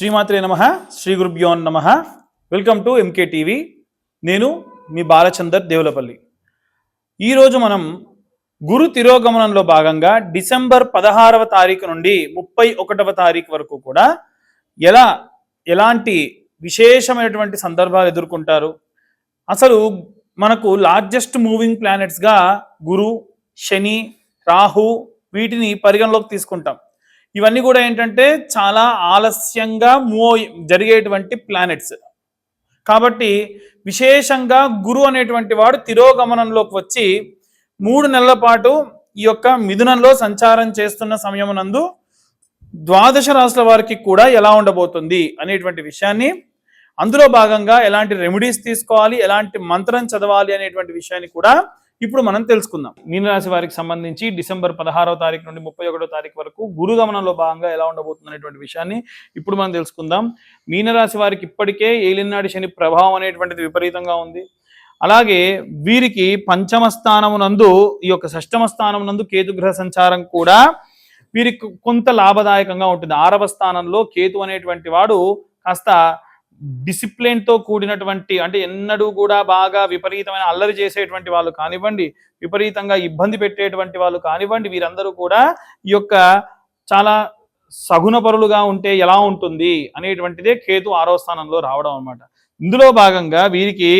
శ్రీమాత్రే నమ శ్రీ గురుభ్యో నమ. వెల్కమ్ టు ఎంకే టీవీ నేను మీ బాలచందర్ దేవులపల్లి. ఈరోజు మనం గురు తిరోగమనంలో భాగంగా డిసెంబర్ పదహారవ తారీఖు నుండి ముప్పై ఒకటవ తారీఖు వరకు కూడా ఎలా ఎలాంటి విశేషమైనటువంటి సందర్భాలు ఎదుర్కొంటారు? అసలు మనకు లార్జెస్ట్ మూవింగ్ ప్లానెట్స్గా గురు శని రాహు వీటిని పరిగణలోకి తీసుకుంటాం. ఇవన్నీ కూడా ఏంటంటే చాలా ఆలస్యంగా మూవ్ జరిగేటువంటి ప్లానెట్స్ కాబట్టి విశేషంగా గురు అనేటువంటి వాడు తిరోగమనంలోకి వచ్చి మూడు నెలల పాటు ఈ యొక్క మిథునంలో సంచారం చేస్తున్న సమయమునందు ద్వాదశ రాశుల వారికి కూడా ఎలా ఉండబోతుంది అనేటువంటి విషయాన్ని అందులో భాగంగా ఎలాంటి రెమెడీస్ తీసుకోవాలి ఎలాంటి మంత్రం చదవాలి అనేటువంటి విషయాన్ని కూడా ఇప్పుడు మనం తెలుసుకుందాం. మీనరాశి వారికి సంబంధించి డిసెంబర్ పదహారవ తారీఖు నుండి ముప్పై ఒకటో తారీఖు వరకు గురు గమనంలో భాగంగా ఎలా ఉండబోతుంది అనేటువంటి విషయాన్ని ఇప్పుడు మనం తెలుసుకుందాం. మీనరాశి వారికి ఇప్పటికే ఏలినాడి శని ప్రభావం అనేటువంటిది విపరీతంగా ఉంది. అలాగే వీరికి పంచమ స్థానమునందు ఈ యొక్క షష్టమ స్థానమునందు కేతుగ్రహ సంచారం కూడా వీరికి కొంత లాభదాయకంగా ఉంటుంది. ఆరవ స్థానంలో కేతు అనేటువంటి వాడు కాస్త డిసిప్లిన్తో కూడినటువంటి అంటే ఎన్నడూ కూడా బాగా విపరీతమైన అల్లరి చేసేటువంటి వాళ్ళు కానివ్వండి విపరీతంగా ఇబ్బంది పెట్టేటువంటి వాళ్ళు కానివ్వండి వీరందరూ కూడా ఈ యొక్క చాలా సగుణపరులుగా ఉంటే ఎలా ఉంటుంది అనేటువంటిదే కేతు ఆరో స్థానంలో రావడం అనమాట ఇందులో భాగంగా వీరికి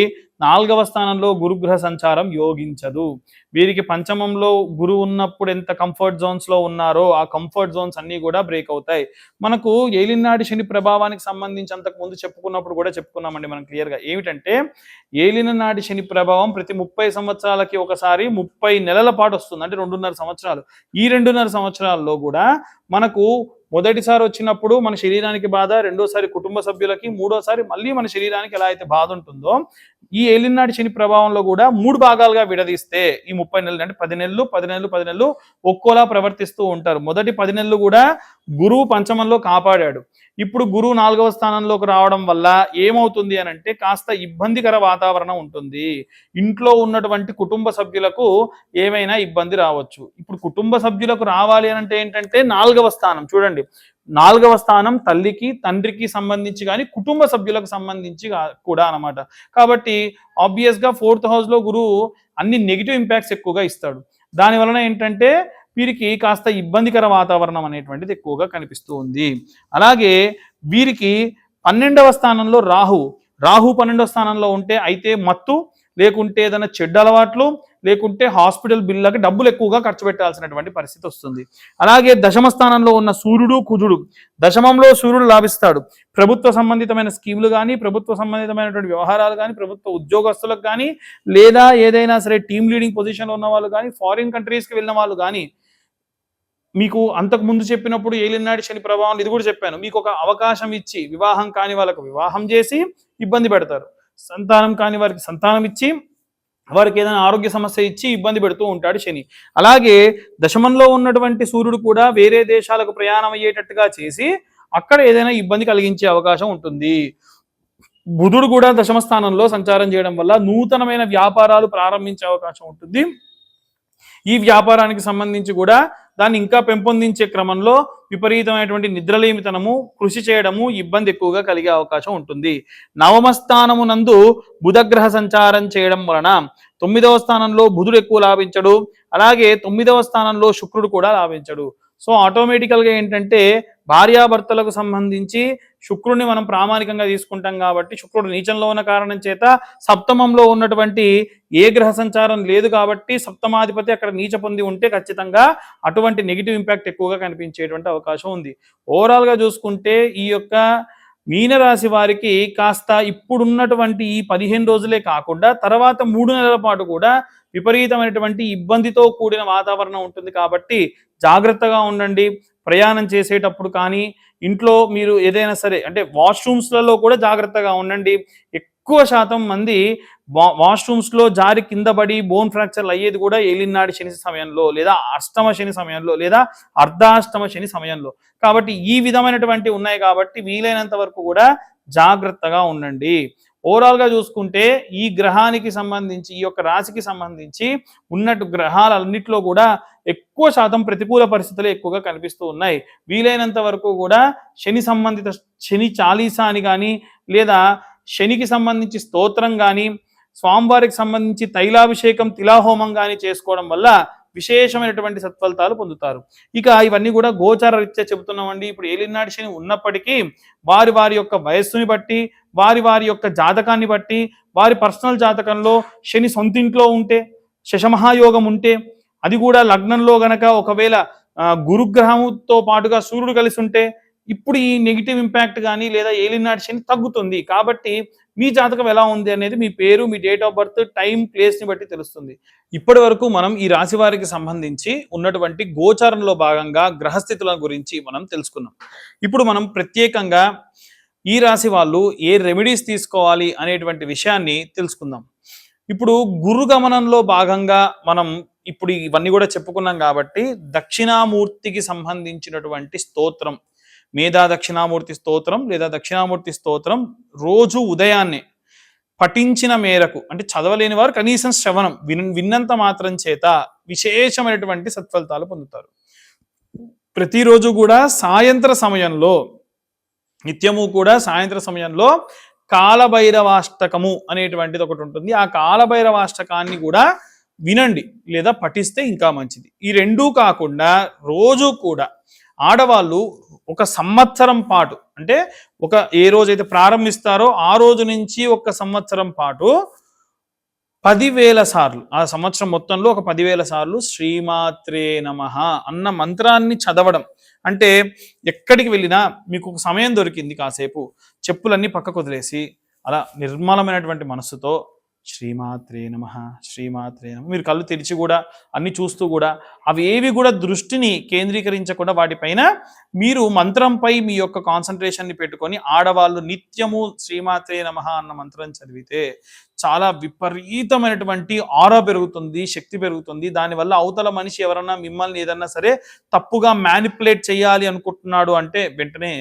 నాలుగవ స్థానంలో గురుగ్రహ సంచారం యోగించదు. వీరికి పంచమంలో గురువు ఉన్నప్పుడు ఎంత కంఫర్ట్ జోన్స్లో ఉన్నారో ఆ కంఫర్ట్ జోన్స్ అన్ని కూడా బ్రేక్ అవుతాయి. మనకు ఏలినాడి శని ప్రభావానికి సంబంధించి అంతకు ముందు చెప్పుకున్నప్పుడు కూడా చెప్పుకున్నామండి మనం క్లియర్గా. ఏమిటంటే ఏలినాడి శని ప్రభావం ప్రతి ముప్పై సంవత్సరాలకి ఒకసారి ముప్పై నెలల పాటు వస్తుంది అంటే రెండున్నర సంవత్సరాలు. ఈ రెండున్నర సంవత్సరాల్లో కూడా మనకు మొదటిసారి వచ్చినప్పుడు మన శరీరానికి బాధ రెండోసారి కుటుంబ సభ్యులకి మూడోసారి మళ్ళీ మన శరీరానికి ఎలా అయితే బాధ ఉంటుందో ఈ ఏలినాటి శని ప్రభావంలో కూడా మూడు భాగాలుగా విడదీస్తే ఈ ముప్పై నెలలు అంటే పది నెలలు పది నెలలు పది నెలలు ఒక్కోలా ప్రవర్తిస్తూ ఉంటారు. మొదటి పది నెలలు కూడా గురువు పంచమంలో కాపాడాడు. ఇప్పుడు గురువు నాలుగవ స్థానంలోకి రావడం వల్ల ఏమవుతుంది అని అంటే కాస్త ఇబ్బందికర వాతావరణం ఉంటుంది. ఇంట్లో ఉన్నటువంటి కుటుంబ సభ్యులకు ఏమైనా ఇబ్బంది రావచ్చు. ఇప్పుడు కుటుంబ సభ్యులకు రావాలి అని అంటే ఏంటంటే నాలుగవ స్థానం. చూడండి. నాలుగవ స్థానం తల్లికి తండ్రికి సంబంధించి కానీ కుటుంబ సభ్యులకు సంబంధించి కూడా అన్నమాట. కాబట్టి ఆబ్వియస్గా ఫోర్త్ హౌస్లో గురువు అన్ని నెగిటివ్ ఇంపాక్ట్స్ ఎక్కువగా ఇస్తాడు. దాని వలన ఏంటంటే వీరికి కాస్త ఇబ్బందికర వాతావరణం అనేటువంటిది ఎక్కువగా కనిపిస్తూ ఉంది. అలాగే వీరికి పన్నెండవ స్థానంలో రాహు రాహు పన్నెండవ స్థానంలో ఉంటే అయితే మత్తు లేకుంటే ఏదైనా చెడ్డ అలవాట్లు లేకుంటే హాస్పిటల్ బిల్లులకు డబ్బులు ఎక్కువగా ఖర్చు పెట్టాల్సినటువంటి పరిస్థితి వస్తుంది. అలాగే దశమ స్థానంలో ఉన్న సూర్యుడు కుజుడు దశమంలో సూర్యుడు లాభిస్తాడు. ప్రభుత్వ సంబంధితమైన స్కీములు కానీ ప్రభుత్వ సంబంధితమైనటువంటి వ్యవహారాలు కానీ ప్రభుత్వ ఉద్యోగస్తులకు కానీ లేదా ఏదైనా సరే టీమ్ లీడింగ్ పొజిషన్లో ఉన్న వాళ్ళు కానీ ఫారిన్ కంట్రీస్కి వెళ్ళిన వాళ్ళు కానీ మీకు అంతకు ముందు చెప్పినప్పుడు ఏలినాటి శని ప్రభావం ఇది కూడా చెప్పాను. మీకు ఒక అవకాశం ఇచ్చి వివాహం కాని వాళ్ళకు వివాహం చేసి ఇబ్బంది పెడతారు. సంతానం కాని వారికి సంతానం ఇచ్చి వారికి ఏదైనా ఆరోగ్య సమస్య ఇచ్చి ఇబ్బంది పెడుతూ ఉంటాడు శని. అలాగే దశమంలో ఉన్నటువంటి సూర్యుడు కూడా వేరే దేశాలకు ప్రయాణం అయ్యేటట్టుగా చేసి అక్కడ ఏదైనా ఇబ్బంది కలిగించే అవకాశం ఉంటుంది. బుధుడు కూడా దశమ స్థానంలో సంచారం చేయడం వల్ల నూతనమైన వ్యాపారాలు ప్రారంభించే అవకాశం ఉంటుంది. ఈ వ్యాపారానికి సంబంధించి కూడా దాన్ని ఇంకా పెంపొందించే క్రమంలో విపరీతమైనటువంటి నిద్రలేమితనము కృషి చేయడము ఇబ్బంది ఎక్కువగా కలిగే అవకాశం ఉంటుంది. నవమ స్థానము నందు బుధగ్రహ సంచారం చేయడం వలన తొమ్మిదవ స్థానంలో బుధుడు ఎక్కువ లాభించడు. అలాగే తొమ్మిదవ స్థానంలో శుక్రుడు కూడా లాభించడు. సో ఆటోమేటికల్గా ఏంటంటే భార్యాభర్తలకు సంబంధించి శుక్రుడిని మనం ప్రామాణికంగా తీసుకుంటాం కాబట్టి శుక్రుడు నీచంలో ఉన్న కారణం చేత సప్తమంలో ఉన్నటువంటి ఏ గ్రహ సంచారం లేదు కాబట్టి సప్తమాధిపతి అక్కడ నీచ పొంది ఉంటే ఖచ్చితంగా అటువంటి నెగిటివ్ ఇంపాక్ట్ ఎక్కువగా కనిపించేటువంటి అవకాశం ఉంది. ఓవరాల్గా చూసుకుంటే ఈ యొక్క మీనరాశి వారికి కాస్త ఇప్పుడున్నటువంటి ఈ పదిహేను రోజులే కాకుండా తర్వాత మూడు నెలల పాటు కూడా విపరీతమైనటువంటి ఇబ్బందితో కూడిన వాతావరణం ఉంటుంది కాబట్టి జాగ్రత్తగా ఉండండి. ప్రయాణం చేసేటప్పుడు కానీ ఇంట్లో మీరు ఏదైనా సరే అంటే వాష్రూమ్స్లలో కూడా జాగ్రత్తగా ఉండండి. ఎక్కువ శాతం మంది వా- వాష్రూమ్స్లో జారి కింద పడి బోన్ ఫ్రాక్చర్లు అయ్యేది కూడా ఏలినాడు శని సమయంలో లేదా అష్టమ శని సమయంలో లేదా అర్ధాష్టమ శని సమయంలో. కాబట్టి ఈ విధమైనటువంటి ఉన్నాయి కాబట్టి వీలైనంత వరకు కూడా జాగ్రత్తగా ఉండండి. ఓవరాల్గా చూసుకుంటే ఈ గ్రహానికి సంబంధించి ఈ యొక్క రాశికి సంబంధించి ఉన్నట్టు గ్రహాలన్నిటిలో కూడా ఎక్కువ శాతం ప్రతికూల పరిస్థితులు ఎక్కువగా కనిపిస్తూ ఉన్నాయి. వీలైనంత వరకు కూడా శని సంబంధిత శని చాలీసా అని కానీ లేదా శనికి సంబంధించి స్తోత్రం కానీ స్వామివారికి సంబంధించి తైలాభిషేకం తిలాహోమం కానీ చేసుకోవడం వల్ల విశేషమైనటువంటి సత్ఫలితాలు పొందుతారు. ఇక ఇవన్నీ కూడా గోచార రీత్యా చెబుతున్నామండి. ఇప్పుడు ఏలినాటి శని ఉన్నప్పటికీ వారి వారి యొక్క వయస్సుని బట్టి వారి వారి యొక్క జాతకాన్ని బట్టి వారి పర్సనల్ జాతకంలో శని సొంతింట్లో ఉంటే శశమహాయోగం ఉంటే అది కూడా లగ్నంలో గనక ఒకవేళ గురుగ్రహంతో పాటుగా సూర్యుడు కలిసి ఉంటే ఇప్పుడు ఈ నెగిటివ్ ఇంపాక్ట్ కానీ లేదా ఏలినాటి శని తగ్గుతుంది. కాబట్టి మీ జాతకం ఎలా ఉంది అనేది మీ పేరు మీ డేట్ ఆఫ్ బర్త్ టైం ప్లేస్ని బట్టి తెలుస్తుంది. ఇప్పటి వరకు మనం ఈ రాశి వారికి సంబంధించి ఉన్నటువంటి గోచారంలో భాగంగా గ్రహస్థితుల గురించి మనం తెలుసుకున్నాం. ఇప్పుడు మనం ప్రత్యేకంగా ఈ రాశి వాళ్ళు ఏ రెమెడీస్ తీసుకోవాలి అనేటువంటి విషయాన్ని తెలుసుకుందాం. ఇప్పుడు గురు గమనంలో భాగంగా మనం ఇప్పుడు ఇవన్నీ కూడా చెప్పుకున్నాం కాబట్టి దక్షిణామూర్తికి సంబంధించినటువంటి స్తోత్రం మేధా దక్షిణామూర్తి స్తోత్రం లేదా దక్షిణామూర్తి స్తోత్రం రోజు ఉదయాన్నే పఠించిన మేరకు అంటే చదవలేని వారు కనీసం శ్రవణం విన్ విన్నంత మాత్రం చేత విశేషమైనటువంటి సత్ఫలితాలు పొందుతారు. ప్రతిరోజు కూడా సాయంత్ర సమయంలో నిత్యము కూడా సాయంత్ర సమయంలో కాలభైరవాష్టకము అనేటువంటిది ఒకటి ఉంటుంది. ఆ కాలభైరవాష్టకాన్ని కూడా వినండి లేదా పఠిస్తే ఇంకా మంచిది. ఈ రెండూ కాకుండా రోజు కూడా ఆడవాళ్ళు ఒక సంవత్సరం పాటు అంటే ఒక ఏ రోజైతే ప్రారంభిస్తారో ఆ రోజు నుంచి ఒక సంవత్సరం పాటు పదివేల సార్లు ఆ సంవత్సరం మొత్తంలో ఒక పదివేల సార్లు శ్రీమాత్రే నమ అన్న మంత్రాన్ని చదవడం. అంటే ఎక్కడికి వెళ్ళినా మీకు ఒక సమయం దొరికింది కాసేపు చెప్పులన్నీ పక్కకు వదిలేసి అలా నిర్మలమైనటువంటి మనస్సుతో శ్రీమాత్రే నమ శ్రీమాత్రే నమ. మీరు కళ్ళు తెరిచి కూడా అన్ని చూస్తూ కూడా అవి ఏవి కూడా దృష్టిని కేంద్రీకరించకుండా వాటిపైన మీరు మంత్రంపై మీ యొక్క కాన్సన్ట్రేషన్ని పెట్టుకొని ఆడవాళ్ళు నిత్యము శ్రీమాత్రే నమ అన్న మంత్రం చదివితే చాలా విపరీతమైనటువంటి ఆరా పెరుగుతుంది శక్తి పెరుగుతుంది. దానివల్ల అవతల మనిషి ఎవరన్నా మిమ్మల్ని ఏదన్నా సరే తప్పుగా మ్యానిపులేట్ చేయాలి అనుకుంటున్నాడు అంటే వెంటనే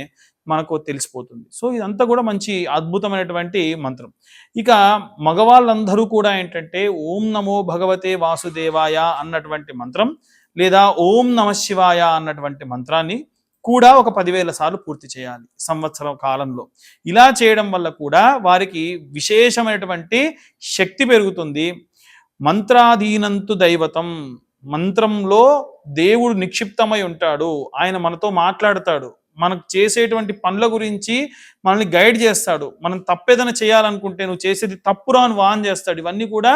మనకు తెలిసిపోతుంది. సో ఇదంతా కూడా మంచి అద్భుతమైనటువంటి మంత్రం. ఇక మగవాళ్ళందరూ కూడా ఏంటంటే ఓం నమో భగవతే వాసుదేవాయ అన్నటువంటి మంత్రం లేదా ఓం నమ శివాయ అన్నటువంటి మంత్రాన్ని కూడా ఒక పదివేల సార్లు పూర్తి చేయాలి సంవత్సరం కాలంలో. ఇలా చేయడం వల్ల కూడా వారికి విశేషమైనటువంటి శక్తి పెరుగుతుంది. మంత్రాధీనంతు దైవతం మంత్రంలో దేవుడు నిక్షిప్తమై ఉంటాడు ఆయన మనతో మాట్లాడతాడు మనకు చేసేటువంటి పనుల గురించి మనల్ని గైడ్ చేస్తాడు. మనం తప్పేదైనా చేయాలనుకుంటే నువ్వు చేసేది తప్పురా అని వాన్ చేస్తాడు. ఇవన్నీ కూడా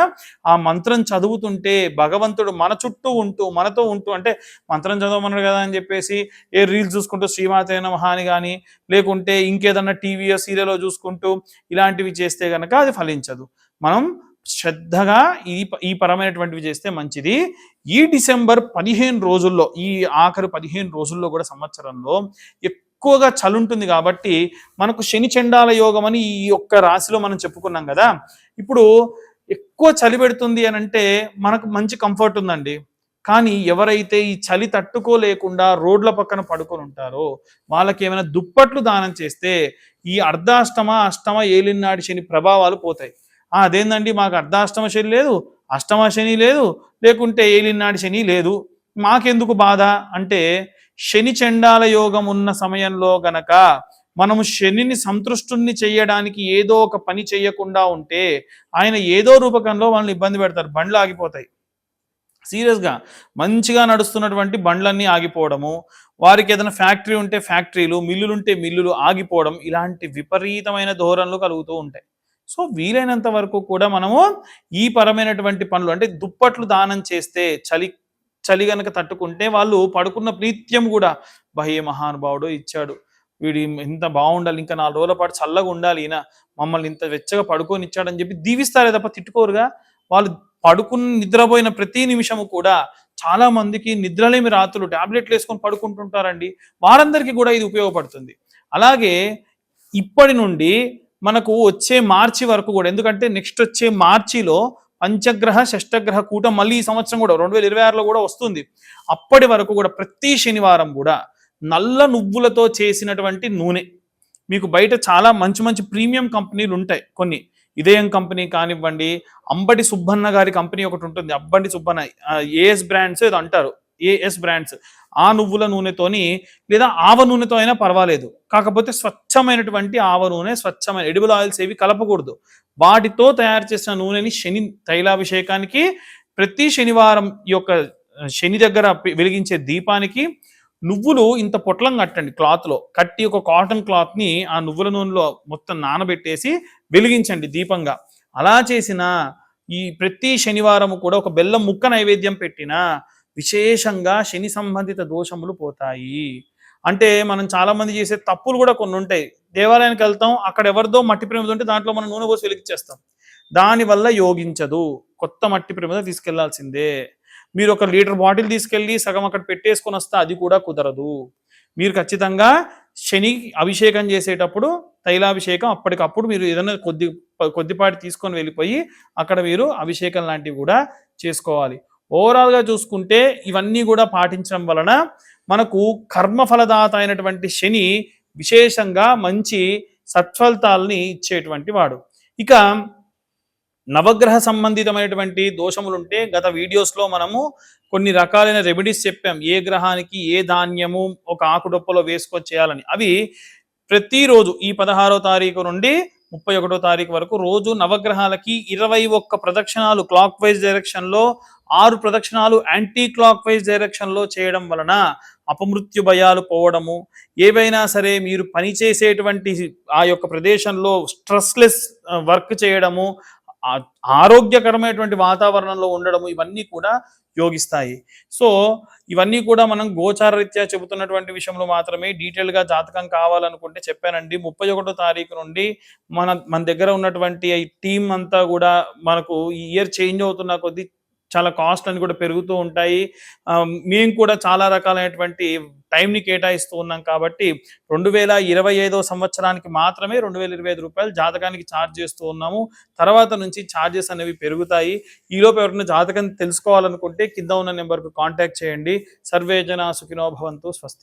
ఆ మంత్రం చదువుతుంటే భగవంతుడు మన చుట్టూ ఉంటూ మనతో ఉంటూ అంటే మంత్రం చదవమన్నాడు కదా అని చెప్పేసి ఏ రీల్స్ చూసుకుంటూ శ్రీమాతైన మహాని కానీ లేకుంటే ఇంకేదన్నా టీవీయో సీరియల్లో చూసుకుంటూ ఇలాంటివి చేస్తే గనక అది ఫలించదు. మనం శ్రద్ధగా ఈ ప- ఈ పరమైనటువంటివి చేస్తే మంచిది. ఈ డిసెంబర్ పదిహేను రోజుల్లో ఈ ఆఖరు పదిహేను రోజుల్లో కూడా సంవత్సరంలో ఎక్కువగా చలి ఉంటుంది కాబట్టి మనకు శని చండాల యోగం అని ఈ యొక్క రాశిలో మనం చెప్పుకున్నాం కదా. ఇప్పుడు ఎక్కువ చలి పెడుతుంది అని అంటే మనకు మంచి కంఫర్ట్ ఉందండి. కానీ ఎవరైతే ఈ చలి తట్టుకోలేకుండా రోడ్ల పక్కన పడుకొని ఉంటారో వాళ్ళకి ఏమైనా దుప్పట్లు దానం చేస్తే ఈ అర్ధాష్టమ అష్టమ ఏలినాడి శని ప్రభావాలు పోతాయి. అదేందండి? మాకు అర్ధాష్టమ శని లేదు అష్టమ శని లేదు లేకుంటే ఏలినాడి శని లేదు. మాకెందుకు బాధ? అంటే శని చండాల యోగం ఉన్న సమయంలో గనక మనము శనిని సంతృష్టుని చేయడానికి ఏదో ఒక పని చేయకుండా ఉంటే ఆయన ఏదో రూపకంలో వాళ్ళని ఇబ్బంది పెడతారు బండ్లు ఆగిపోతాయి. సీరియస్గా మంచిగా నడుస్తున్నటువంటి బండ్లన్నీ ఆగిపోవడము వారికి ఏదైనా ఫ్యాక్టరీ ఉంటే ఫ్యాక్టరీలు మిల్లులు ఉంటే మిల్లులు ఆగిపోవడం ఇలాంటి విపరీతమైన ధోరణులు కలుగుతూ ఉంటాయి. సో వీలైనంత వరకు కూడా మనము ఈ పరమైనటువంటి పనులు అంటే దుప్పట్లు దానం చేస్తే చలి చలి గనక తట్టుకుంటే వాళ్ళు పడుకున్న ప్రీత్యం కూడా బహే మహానుభావుడు ఇచ్చాడు. వీడి ఇంత బాగుండాలి ఇంకా నాలుగు రోజుల పాటు చల్లగా ఉండాలి ఈయన మమ్మల్ని ఇంత వెచ్చగా పడుకొని ఇచ్చాడని చెప్పి దీవిస్తారే తప్ప తిట్టుకోరుగా. వాళ్ళు పడుకుని నిద్రపోయిన ప్రతి నిమిషము కూడా చాలా మందికి నిద్రలేమి రాత్రులు టాబ్లెట్లు వేసుకొని పడుకుంటుంటారండి. వారందరికీ కూడా ఇది ఉపయోగపడుతుంది. అలాగే ఇప్పటి నుండి మనకు వచ్చే మార్చి వరకు కూడా ఎందుకంటే నెక్స్ట్ వచ్చే మార్చిలో పంచగ్రహ షష్టగ్రహ కూటం మళ్ళీ ఈ సంవత్సరం కూడా రెండు వేల ఇరవై ఆరులో కూడా వస్తుంది. అప్పటి వరకు కూడా ప్రతి శనివారం కూడా నల్ల నువ్వులతో చేసినటువంటి నూనె. మీకు బయట చాలా మంచి మంచి ప్రీమియం కంపెనీలు ఉంటాయి కొన్ని. ఇదయం కంపెనీ కానివ్వండి అంబటి సుబ్బన్న గారి కంపెనీ ఒకటి ఉంటుంది అంబటి సుబ్బన్న ఏఎస్ బ్రాండ్స్ ఏదో అంటారు. ఏఎస్ బ్రాండ్స్ ఆ నువ్వుల నూనెతోని లేదా ఆవ నూనెతో అయినా పర్వాలేదు. కాకపోతే స్వచ్ఛమైనటువంటి ఆవ నూనె స్వచ్ఛమైన ఎడిబుల్ ఆయిల్స్ ఏవి కలపకూడదు. వాటితో తయారు చేసిన నూనెని శని తైలాభిషేకానికి ప్రతి శనివారం ఈ యొక్క శని దగ్గర వెలిగించే దీపానికి నువ్వులు ఇంత పొట్లం కట్టండి క్లాత్లో. కట్టి ఒక కాటన్ క్లాత్ని ఆ నువ్వుల నూనెలో మొత్తం నానబెట్టేసి వెలిగించండి దీపంగా. అలా చేసిన ఈ ప్రతి శనివారం కూడా ఒక బెల్లం ముక్క నైవేద్యం పెట్టినా విశేషంగా శని సంబంధిత దోషములు పోతాయి. అంటే మనం చాలామంది చేసే తప్పులు కూడా కొన్ని ఉంటాయి. దేవాలయానికి వెళ్తాం అక్కడ ఎవరిదో మట్టి ప్రమిద ఉంటే దాంట్లో మనం నూనె పోసి వెలిగించేస్తాం. దానివల్ల యోగించదు. కొత్త మట్టి ప్రమిద తీసుకెళ్ళాల్సిందే. మీరు ఒక లీటర్ బాటిల్ తీసుకెళ్ళి సగం అక్కడ పెట్టేసుకొని వస్తే అది కూడా కుదరదు. మీరు ఖచ్చితంగా శని అభిషేకం చేసేటప్పుడు తైలాభిషేకం అప్పటికప్పుడు మీరు ఏదైనా కొద్ది కొద్దిపాటి తీసుకొని వెళ్ళిపోయి అక్కడ మీరు అభిషేకం లాంటివి కూడా చేసుకోవాలి. ఓవరాల్గా చూసుకుంటే ఇవన్నీ కూడా పాటించడం వలన మనకు కర్మఫలదాత అయినటువంటి శని విశేషంగా మంచి సత్ఫలితాలని ఇచ్చేటువంటి వాడు. ఇక నవగ్రహ సంబంధితమైనటువంటి దోషములుంటే గత వీడియోస్లో మనము కొన్ని రకాలైన రెమెడీస్ చెప్పాం. ఏ గ్రహానికి ఏ ధాన్యము ఒక ఆకుడొప్పలో వేసుకొని చేయాలని. అవి ప్రతిరోజు ఈ పదహారో తారీఖు నుండి ముప్పై ఒకటో తారీఖు వరకు రోజు నవగ్రహాలకి ఇరవై ఒక్క ప్రదక్షిణాలు క్లాక్ వైజ్ డైరెక్షన్లో ఆరు ప్రదక్షిణాలు యాంటీ క్లాక్ వైజ్ డైరెక్షన్లో చేయడం వలన అపమృత్యు భయాలు పోవడము ఏవైనా సరే మీరు పని చేసేటువంటి ఆ యొక్క ప్రదేశంలో స్ట్రెస్లెస్ వర్క్ చేయడము ఆరోగ్యకరమైనటువంటి వాతావరణంలో ఉండడము ఇవన్నీ కూడా యోగిస్తాయి. సో ఇవన్నీ కూడా మనం గోచారరీత్యా చెబుతున్నటువంటి విషయంలో మాత్రమే డీటెయిల్గా జాతకం కావాలనుకుంటే చెప్పానండి. ముప్పై ఒకటో తారీఖు నుండి మన మన దగ్గర ఉన్నటువంటి టీం అంతా కూడా మనకు ఈ ఇయర్ చేంజ్ అవుతున్న కొద్దీ చాలా కాస్ట్ అని కూడా పెరుగుతూ ఉంటాయి. మేము కూడా చాలా రకాలైనటువంటి టైంని కేటాయిస్తూ ఉన్నాం కాబట్టి రెండు వేల ఇరవై ఐదో సంవత్సరానికి మాత్రమే రెండు వేల ఇరవై ఐదు రూపాయలు జాతకానికి ఛార్జ్ చేస్తూ ఉన్నాము. తర్వాత నుంచి ఛార్జెస్ అనేవి పెరుగుతాయి. ఈలోపు ఎవరైనా జాతకం తెలుసుకోవాలనుకుంటే కింద ఉన్న నెంబర్కు కాంటాక్ట్ చేయండి. సర్వేజన సుఖినో భవంతు స్వస్తి